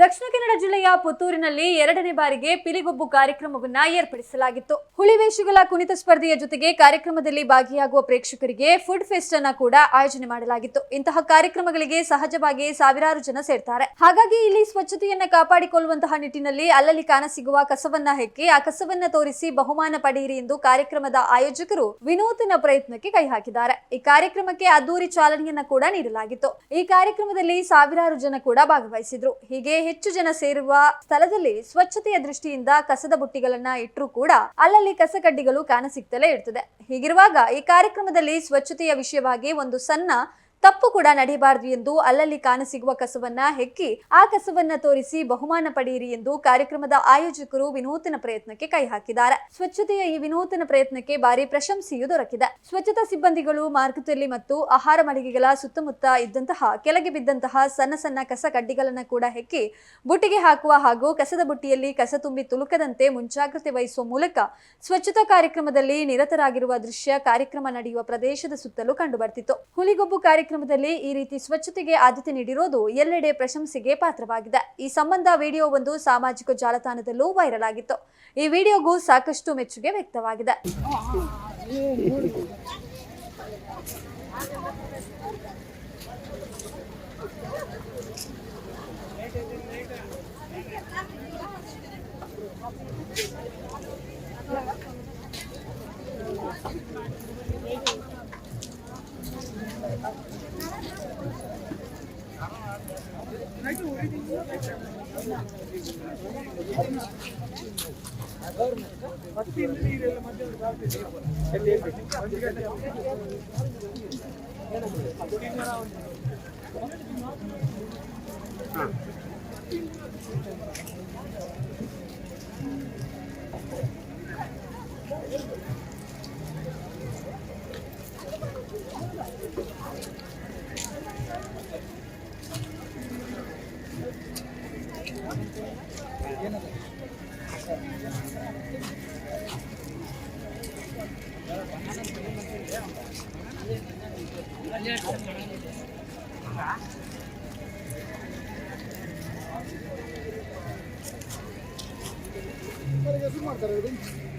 ದಕ್ಷಿಣ ಕನ್ನಡ ಜಿಲ್ಲೆಯ ಪುತ್ತೂರಿನಲ್ಲಿ ಎರಡನೇ ಬಾರಿಗೆ ಪಿಲಿಗೊಬ್ಬು ಕಾರ್ಯಕ್ರಮವನ್ನು ಏರ್ಪಡಿಸಲಾಗಿತ್ತು. ಹುಲಿವೇಷಗಳ ಕುಣಿತ ಸ್ಪರ್ಧೆಯ ಜೊತೆಗೆ ಕಾರ್ಯಕ್ರಮದಲ್ಲಿ ಭಾಗಿಯಾಗುವ ಪ್ರೇಕ್ಷಕರಿಗೆ ಫುಡ್ ಫೆಸ್ಟ್ ಅನ್ನ ಕೂಡ ಆಯೋಜನೆ ಮಾಡಲಾಗಿತ್ತು. ಇಂತಹ ಕಾರ್ಯಕ್ರಮಗಳಿಗೆ ಸಹಜವಾಗಿ ಸಾವಿರಾರು ಜನ ಸೇರ್ತಾರೆ. ಹಾಗಾಗಿ ಇಲ್ಲಿ ಸ್ವಚ್ಛತೆಯನ್ನ ಕಾಪಾಡಿಕೊಳ್ಳುವಂತಹ ನಿಟ್ಟಿನಲ್ಲಿ ಅಲ್ಲಲ್ಲಿ ಕಾಣಸಿಗುವ ಕಸವನ್ನ ಹೆಕ್ಕಿ, ಆ ಕಸವನ್ನ ತೋರಿಸಿ ಬಹುಮಾನ ಪಡೆಯಿರಿ ಎಂದು ಕಾರ್ಯಕ್ರಮದ ಆಯೋಜಕರು ವಿನೂತನ ಪ್ರಯತ್ನಕ್ಕೆ ಕೈ ಹಾಕಿದ್ದಾರೆ. ಈ ಕಾರ್ಯಕ್ರಮಕ್ಕೆ ಅದ್ದೂರಿ ಚಾಲನೆಯನ್ನ ಕೂಡ ನೀಡಲಾಗಿತ್ತು. ಈ ಕಾರ್ಯಕ್ರಮದಲ್ಲಿ ಸಾವಿರಾರು ಜನ ಕೂಡ ಭಾಗವಹಿಸಿದ್ರು. ಹೀಗೆ ಹೆಚ್ಚು ಜನ ಸೇರುವ ಸ್ಥಳದಲ್ಲಿ ಸ್ವಚ್ಛತೆಯ ದೃಷ್ಟಿಯಿಂದ ಕಸದ ಬುಟ್ಟಿಗಳನ್ನ ಇಟ್ಟರೂ ಕೂಡ ಅಲ್ಲಲ್ಲಿ ಕಸಕಡ್ಡಿಗಳು ಕಾಣಸಿಗ್ತಲೇ ಇರ್ತದೆ. ಹೀಗಿರುವಾಗ ಈ ಕಾರ್ಯಕ್ರಮದಲ್ಲಿ ಸ್ವಚ್ಛತೆಯ ವಿಷಯವಾಗಿ ಒಂದು ಸಣ್ಣ ತಪ್ಪು ಕೂಡ ನಡೆಯಬಾರದು ಎಂದು ಅಲ್ಲಲ್ಲಿ ಕಾಣಸಿಗುವ ಕಸವನ್ನ ಹೆಕ್ಕಿ ಆ ಕಸವನ್ನ ತೋರಿಸಿ ಬಹುಮಾನ ಪಡೆಯಿರಿ ಎಂದು ಕಾರ್ಯಕ್ರಮದ ಆಯೋಜಕರು ವಿನೂತನ ಪ್ರಯತ್ನಕ್ಕೆ ಕೈ ಹಾಕಿದ್ದಾರೆ. ಸ್ವಚ್ಛತೆಯ ಈ ವಿನೂತನ ಪ್ರಯತ್ನಕ್ಕೆ ಭಾರಿ ಪ್ರಶಂಸೆಯೂ ದೊರಕಿದೆ. ಸ್ವಚ್ಛತಾ ಸಿಬ್ಬಂದಿಗಳು ಮಾರ್ಗದಲ್ಲಿ ಮತ್ತು ಆಹಾರ ಮಳಿಗೆಗಳ ಸುತ್ತಮುತ್ತ ಇದ್ದಂತಹ, ಕೆಳಗೆ ಬಿದ್ದಂತಹ ಸಣ್ಣ ಸಣ್ಣ ಕಸ ಕಡ್ಡಿಗಳನ್ನ ಕೂಡ ಹೆಕ್ಕಿ ಬುಟ್ಟಿಗೆ ಹಾಕುವ ಹಾಗೂ ಕಸದ ಬುಟ್ಟಿಯಲ್ಲಿ ಕಸ ತುಂಬಿ ತುಳುಕದಂತೆ ಮುಂಜಾಗ್ರತೆ ವಹಿಸುವ ಮೂಲಕ ಸ್ವಚ್ಛತಾ ಕಾರ್ಯಕ್ರಮದಲ್ಲಿ ನಿರತರಾಗಿರುವ ದೃಶ್ಯ ಕಾರ್ಯಕ್ರಮ ನಡೆಯುವ ಪ್ರದೇಶದ ಸುತ್ತಲೂ ಕಂಡುಬರ್ತಿತ್ತು. ಹುಲಿಗೊಬ್ಬು ಕಾರ್ಯಕ್ರಮದಲ್ಲಿ ಈ ರೀತಿ ಸ್ವಚ್ಛತೆಗೆ ಆದ್ಯತೆ ನೀಡಿರೋದು ಎಲ್ಲೆಡೆ ಪ್ರಶಂಸೆಗೆ ಪಾತ್ರವಾಗಿದೆ. ಈ ಸಂಬಂಧ ವಿಡಿಯೋ ಒಂದು ಸಾಮಾಜಿಕ ಜಾಲತಾಣದಲ್ಲೂ ವೈರಲ್ ಆಗಿತ್ತು. ಈ ವಿಡಿಯೋಗೂ ಸಾಕಷ್ಟು ಮೆಚ್ಚುಗೆ ವ್ಯಕ್ತವಾಗಿದೆ. ಹಾಂ 家吃。啊 ¿Qué es lo que se marca de la venta?